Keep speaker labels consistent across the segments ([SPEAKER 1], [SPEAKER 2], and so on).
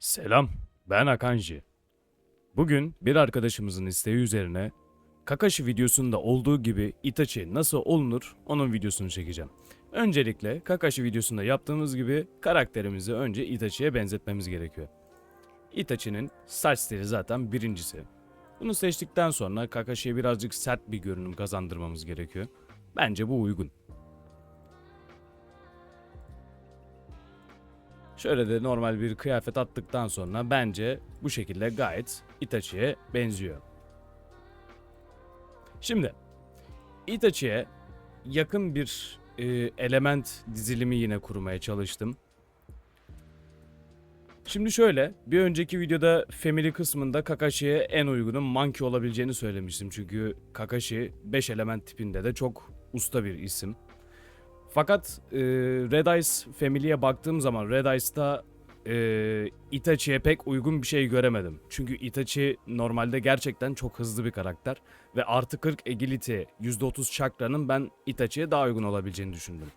[SPEAKER 1] Selam, ben Akanji. Bugün bir arkadaşımızın isteği üzerine Kakashi videosunda olduğu gibi Itachi nasıl olunur onun videosunu çekeceğim. Öncelikle Kakashi videosunda yaptığımız gibi karakterimizi önce Itachi'ye benzetmemiz gerekiyor. Itachi'nin saç stili zaten birincisi. Bunu seçtikten sonra Kakashi'ye birazcık sert bir görünüm kazandırmamız gerekiyor. Bence bu uygun. Şöyle de normal bir kıyafet attıktan sonra bence bu şekilde gayet Itachi'ye benziyor. Şimdi Itachi'ye yakın bir e, element dizilimi yine kurmaya çalıştım. Şimdi şöyle, bir önceki videoda Family kısmında Kakashi'ye en uygunun Monkey olabileceğini söylemiştim. Çünkü Kakashi 5 element tipinde de çok usta bir isim. Fakat e, Red Eyes Family'ye baktığım zaman Red Eyes'ta e, Itachi'ye pek uygun bir şey göremedim. Çünkü Itachi normalde gerçekten çok hızlı bir karakter. Ve artı 40 agility, %30 chakra'nın ben Itachi'ye daha uygun olabileceğini düşündüm.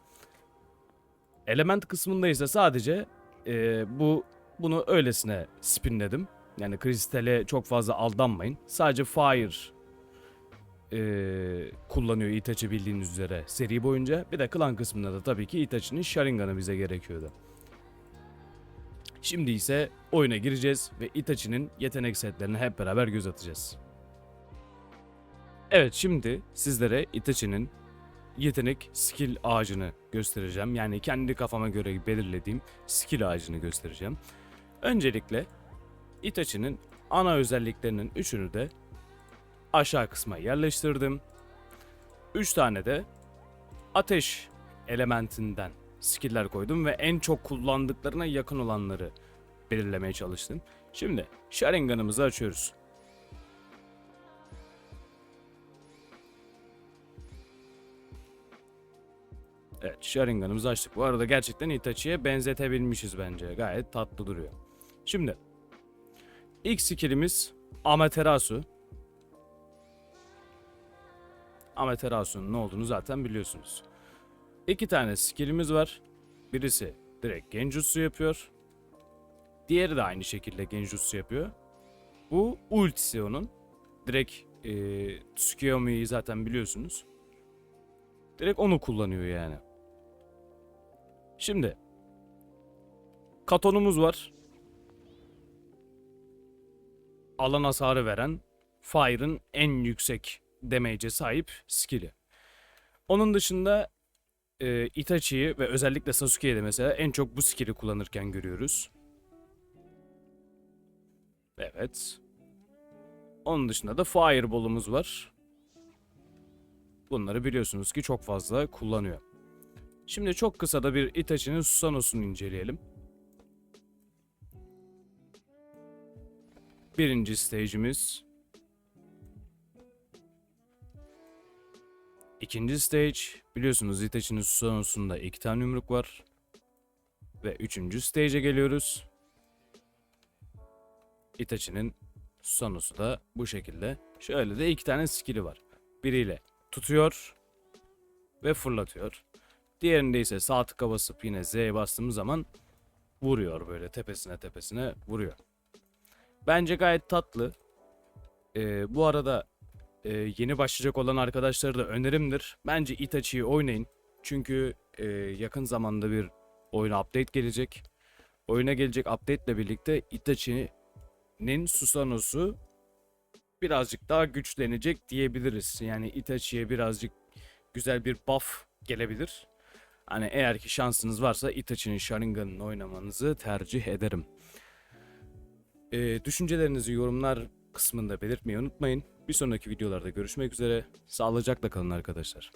[SPEAKER 1] Element kısmında ise sadece e, bu bunu öylesine spinledim. Yani kristale çok fazla aldanmayın. Sadece fire e, kullanıyor Itachi bildiğiniz üzere seri boyunca. Bir de klan kısmında da tabii ki Itachi'nin Sharingan'ı bize gerekiyordu. Şimdi ise oyuna gireceğiz ve Itachi'nin yetenek setlerine hep beraber göz atacağız. Evet şimdi sizlere Itachi'nin yetenek skill ağacını göstereceğim. Yani kendi kafama göre belirlediğim skill ağacını göstereceğim. Öncelikle Itachi'nin ana özelliklerinin üçünü de aşağı kısma yerleştirdim. 3 tane de ateş elementinden skill'ler koydum ve en çok kullandıklarına yakın olanları belirlemeye çalıştım. Şimdi Sharingan'ımızı açıyoruz. Evet Sharingan'ımızı açtık. Bu arada gerçekten Itachi'ye benzetebilmişiz bence. Gayet tatlı duruyor. Şimdi ilk skillimiz Amaterasu. Amaterasu'nun ne olduğunu zaten biliyorsunuz. İki tane skillimiz var. Birisi direkt Genjutsu yapıyor. Diğeri de aynı şekilde Genjutsu yapıyor. Bu ultisi onun. Direkt e, Tsukiyomi'yi zaten biliyorsunuz. Direkt onu kullanıyor yani. Şimdi Katon'umuz var. Alan hasarı veren Fire'ın en yüksek damage'e sahip skill'i. Onun dışında e, Itachi'yi ve özellikle Sasuke'yi de mesela en çok bu skill'i kullanırken görüyoruz. Evet. Onun dışında da Fireball'umuz var. Bunları biliyorsunuz ki çok fazla kullanıyor. Şimdi çok kısa da bir Itachi'nin Susanoo'sunu inceleyelim. Birinci stage'imiz İkinci stage biliyorsunuz Itachi'nin Susanoo'sunda iki tane yumruk var. Ve üçüncü stage'e geliyoruz. Itachi'nin Susanoo'su da bu şekilde. Şöyle de iki tane skill'i var. Biriyle tutuyor ve fırlatıyor. Diğerinde ise sağ tıka basıp yine Z'ye bastığımız zaman vuruyor böyle tepesine tepesine vuruyor. Bence gayet tatlı. Ee, bu arada e, yeni başlayacak olan arkadaşlara da önerimdir. Bence Itachi'yi oynayın. Çünkü e, yakın zamanda bir oyuna update gelecek. Oyuna gelecek update ile birlikte Itachi'nin Susanoo'su birazcık daha güçlenecek diyebiliriz. Yani Itachi'ye birazcık güzel bir buff gelebilir. Hani eğer ki şansınız varsa Itachi'nin Sharingan'ını oynamanızı tercih ederim. Ee, düşüncelerinizi yorumlar kısmında belirtmeyi unutmayın. Bir sonraki videolarda görüşmek üzere. Sağlıcakla kalın arkadaşlar.